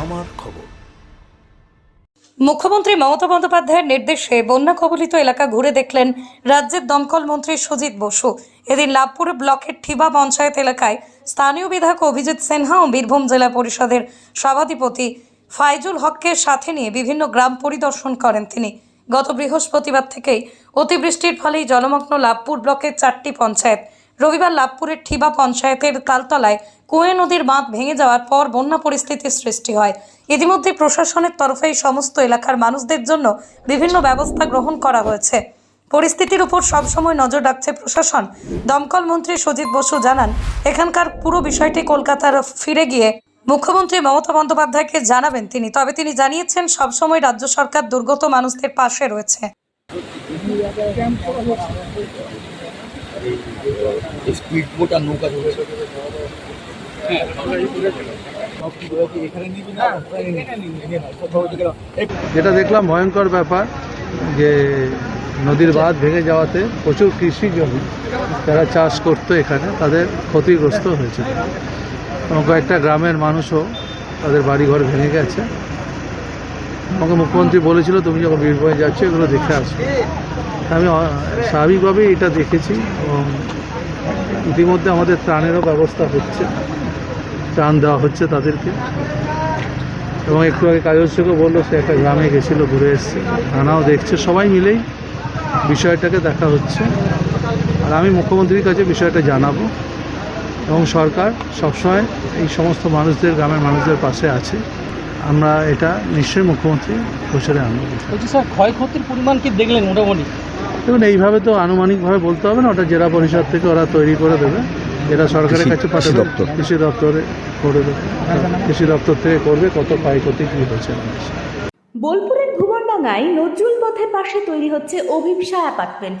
আমার খবর। মুখ্যমন্ত্রী মমতা বন্দ্যোপাধ্যায়ের নির্দেশে বন্যা কবলিত এলাকা ঘুরে দেখলেন রাজ্যের দমকল মন্ত্রী সুজিত বসু। এদিন লাভপুর ব্লকের ঠিবা পঞ্চায়েত এলাকায় স্থানীয় বিধায়ক অভিজিৎ সিনহা ও বীরভূম জেলা পরিষদের সভাধিপতি ফাইজুল হককে সাথে নিয়ে বিভিন্ন গ্রাম পরিদর্শন করেন তিনি। গত বৃহস্পতিবার থেকেই অতিবৃষ্টির ফলেই জলমগ্ন লাভপুর ব্লকের চারটি পঞ্চায়েত। রবিবার লাভপুরের ঠিবা পঞ্চায়েতের তালতলায় কুয়ে নদীর বাঁধ ভেঙে যাওয়ার পর বন্যা পরিস্থিতির সৃষ্টি হয়। ইতিমধ্যে প্রশাসনের তরফে এই সমস্ত এলাকার মানুষদের জন্য বিভিন্ন ব্যবস্থা গ্রহণ করা হয়েছে। পরিস্থিতির উপর সবসময় নজর রাখছে প্রশাসন। দমকল মন্ত্রী সুজিত বসু জানান, এখানকার পুরো বিষয়টি কলকাতার ফিরে গিয়ে মুখ্যমন্ত্রী মমতা বন্দ্যোপাধ্যায়কে জানাবেন তিনি। তবে তিনি জানিয়েছেন, সবসময় রাজ্য সরকার দুর্গত মানুষদের পাশে রয়েছে। স্পিড বোট আর নৌকা চলছে এখানে নিবি না? ওখানে নিবি না কোথাও থেকে এই যেটা দেখলাম ভয়ঙ্কর ব্যাপার যে নদীর বাঁধ ভেঙে যাওয়াতে প্রচুর কৃষি জমি যারা চাষ করতো এখানে তাদের ক্ষতিগ্রস্ত হয়েছে। এবং কয়েকটা গ্রামের মানুষও তাদের বাড়িঘর ভেঙে গেছে। আমাকে মুখ্যমন্ত্রী বলেছিল তুমি যখন বীরভূমে যাচ্ছ এগুলো দেখে আসবে। আমি স্বাভাবিকভাবেই এটা দেখেছি এবং ইতিমধ্যে আমাদের ত্রাণেরও ব্যবস্থা হচ্ছে। ত্রাণ দেওয়া হচ্ছে তাদেরকে। এবং একটু আগে কাজলসেকেও বলল, সে একটা গ্রামে গেছিল, ঘুরে এসছে। থানাও দেখছে, সবাই মিলেই বিষয়টাকে দেখা হচ্ছে। আর আমি মুখ্যমন্ত্রীর কাছে বিষয়টা জানাব। এবং সরকার সবসময় এই সমস্ত মানুষদের, গ্রামের মানুষদের পাশে আছে। আমরা এটা নিশ্চয়ই মুখ্যমন্ত্রী ঘোষণে আনব। স্যার, ক্ষয়ক্ষতির পরিমাণ কি দেখলেন মোটামুটি? দেখুন এইভাবে তো আনুমানিকভাবে বলতে হবে না ওটা জেলা পরিষদ থেকে ওরা তৈরি করে দেবে। এটা সরকারের কাছে পাঠাবে। দপ্তর। কৃষি দপ্তরে করে দেবে। কৃষি দপ্তর থেকে করবে কত ক্ষয়ক্ষতি কী হয়েছে। বোলপুরের ভুবনডাঙ্গায় নজরুল পথের পাশে তৈরি হচ্ছে অভিপসা অ্যাপার্টমেন্ট।